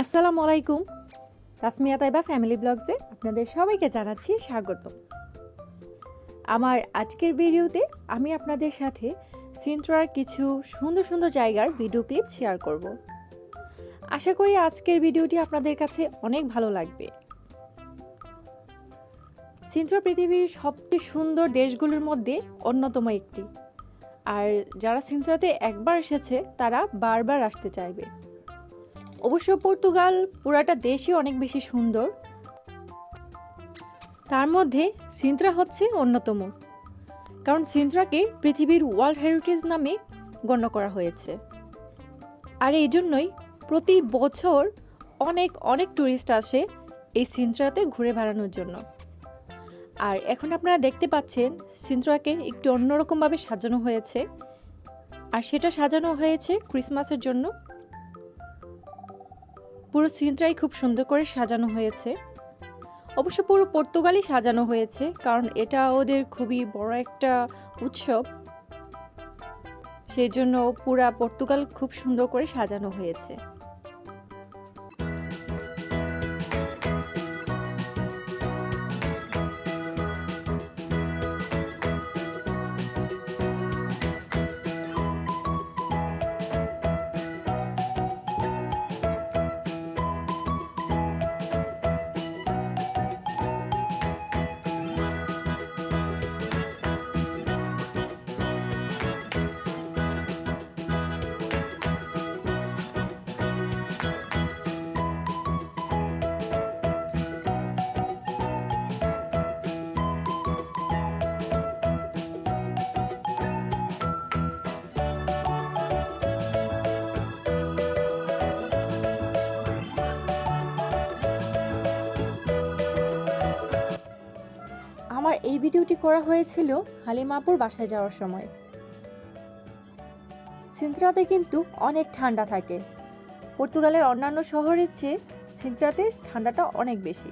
আসসালামু আলাইকুম। তাসমিয়া তাইবা ফ্যামিলি ব্লগসে আপনাদের সবাইকে জানাচ্ছি স্বাগত। আমার আজকের ভিডিওতে আমি আপনাদের সাথে সিন্ট্রার কিছু সুন্দর সুন্দর জায়গার ভিডিও ক্লিপ শেয়ার করব। আশা করি আজকের ভিডিওটি আপনাদের কাছে অনেক ভালো লাগবে। সিন্ট্রা পৃথিবীর সবচেয়ে সুন্দর দেশগুলোর মধ্যে অন্যতম একটি। আর যারা সিন্ট্রাতে একবার এসেছে, তারা বারবার আসতে চাইবে। অবশ্য পর্তুগাল পুরাটা দেশই অনেক বেশি সুন্দর। তার মধ্যে সিন্ত্রা হচ্ছে অন্যতম, কারণ সিন্ত্রাকে পৃথিবীর ওয়ার্ল্ড হেরিটেজ নামে গণ্য করা হয়েছে। আর এই জন্যই প্রতি বছর অনেক অনেক ট্যুরিস্ট আসে এই সিন্ত্রাতে ঘুরে বেড়ানোর জন্য। আর এখন আপনারা দেখতে পাচ্ছেন সিন্ত্রাকে একটু অন্যরকমভাবে সাজানো হয়েছে। আর সেটা সাজানো হয়েছে ক্রিসমাসের জন্য। পুরো সিনটাই খুব সুন্দর করে সাজানো হয়েছে। অবশ্য পুরো পর্তুগালই সাজানো হয়েছে, কারণ এটা ওদের খুবই বড় একটা উৎসব। সেই জন্য পুরা পর্তুগাল খুব সুন্দর করে সাজানো হয়েছে। এই ভিডিওটি করা হয়েছিল হালিমাপুর বাসায় যাওয়ার সময়। সিন্ত্রাতে কিন্তু অনেক ঠান্ডা থাকে। পর্তুগালের অন্যান্য শহরের চেয়ে সিন্ত্রাতে ঠান্ডাটা অনেক বেশি।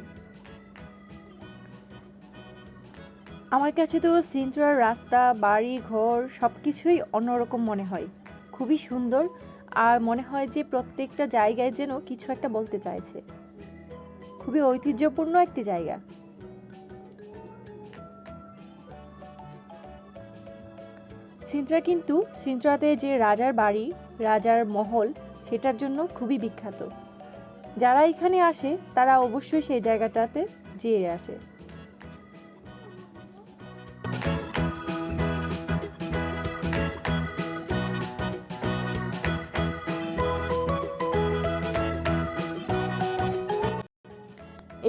আমার কাছে তো সিন্ত্রার রাস্তা, বাড়ি, ঘর সব কিছুই অন্যরকম মনে হয়। খুবই সুন্দর আর মনে হয় যে প্রত্যেকটা জায়গায় যেন কিছু একটা বলতে চাইছে। খুবই ঐতিহ্যপূর্ণ একটি জায়গা। সিন্ত্রা কিন্তু সিন্ত্রাতে যে রাজার বাড়ি, রাজার মহল, সেটার জন্য খুবই বিখ্যাত। যারা এখানে আসে, তারা অবশ্যই সেই জায়গাটাতে যেয়ে আসে।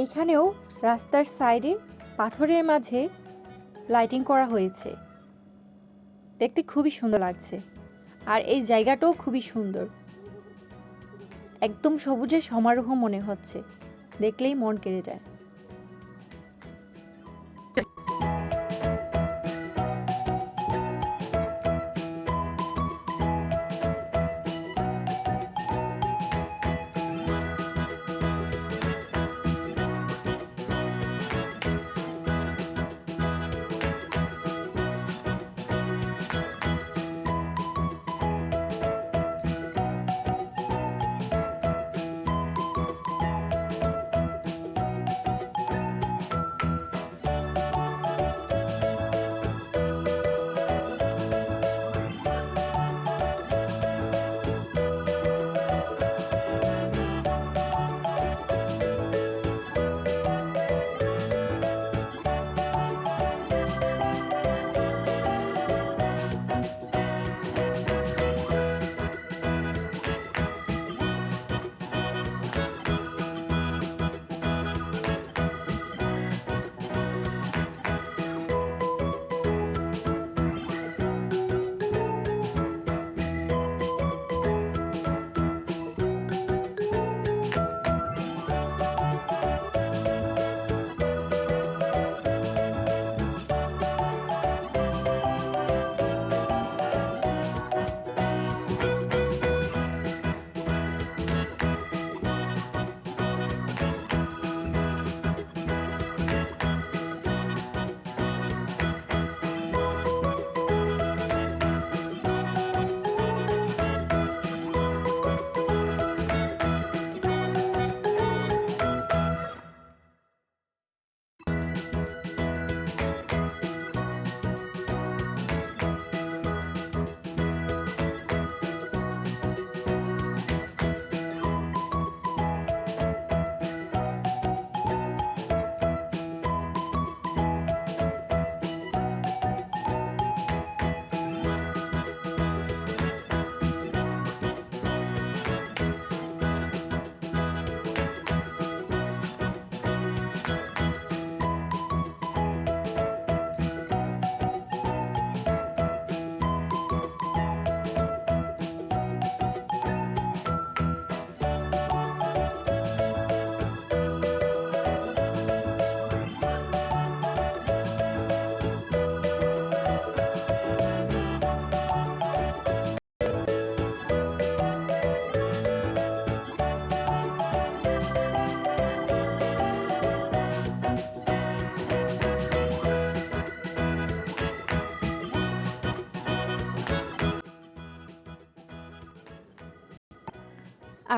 এইখানেও রাস্তার সাইডে পাথরের মাঝে লাইটিং করা হয়েছে। দেখতে খুবই সুন্দর লাগছে। আর এই জায়গাটাও খুবই সুন্দর। একদম সবুজের সমারোহ মনে হচ্ছে। দেখলেই মন কেড়ে যায়।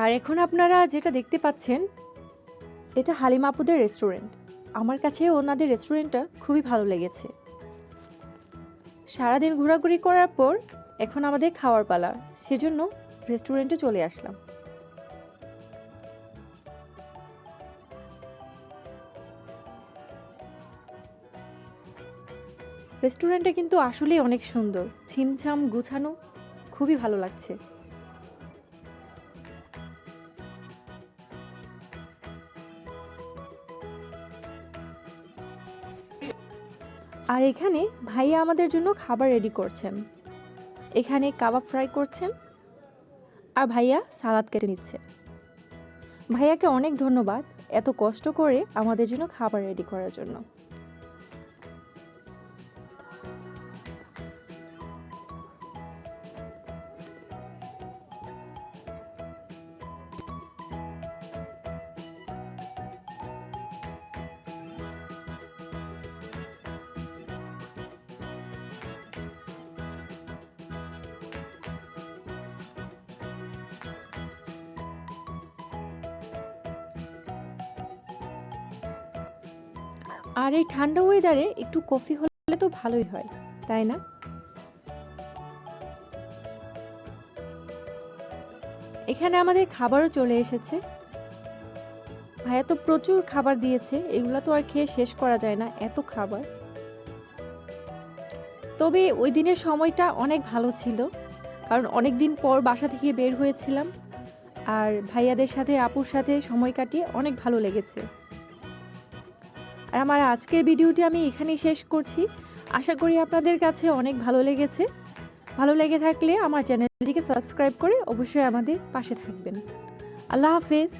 আর এখন আপনারা যেটা দেখতে পাচ্ছেন, এটা হালিম আপুদের রেস্টুরেন্ট আমার কাছে ওনাদের রেস্টুরেন্টটা খুবই ভালো লেগেছে। সারাদিন ঘোরাঘুরি করার পর এখন আমাদের খাওয়ার পালা। সেজন্য রেস্টুরেন্টে চলে আসলাম। রেস্টুরেন্টটা কিন্তু আসলেই অনেক সুন্দর। ছিমছাম, গুছানো, খুবই ভালো লাগছে। আর এখানে ভাইয়া আমাদের জন্য খাবার রেডি করছেন। এখানে কাবাব ফ্রাই করছেন আর ভাইয়া সালাদ কেটে নিচ্ছে। ভাইয়াকে অনেক ধন্যবাদ এত কষ্ট করে আমাদের জন্য খাবার রেডি করার জন্য। আর এই ঠান্ডা ওয়েদারে একটু কফি হলে তো ভালোই হয়, তাই না? এখানে আমাদের খাবারও চলে এসেছে। ভাইয়া তো প্রচুর খাবার দিয়েছে, এগুলো তো আর খেয়ে শেষ করা যায় না, এত খাবার। তবে ওই দিনের সময়টা অনেক ভালো ছিল, কারণ অনেক দিন পর বাসা থেকে বের হয়েছিলাম। আর ভাইয়াদের সাথে, আপুর সাথে সময় কাটিয়ে অনেক ভালো লেগেছে। আর আমার আজকের ভিডিওটি আমি এখানেই শেষ করছি। আশা করি আপনাদের কাছে অনেক ভালো লেগেছে। ভালো লেগে থাকলে আমার চ্যানেলটিকে সাবস্ক্রাইব করে অবশ্যই আমাদের পাশে থাকবেন। আল্লাহ হাফেজ।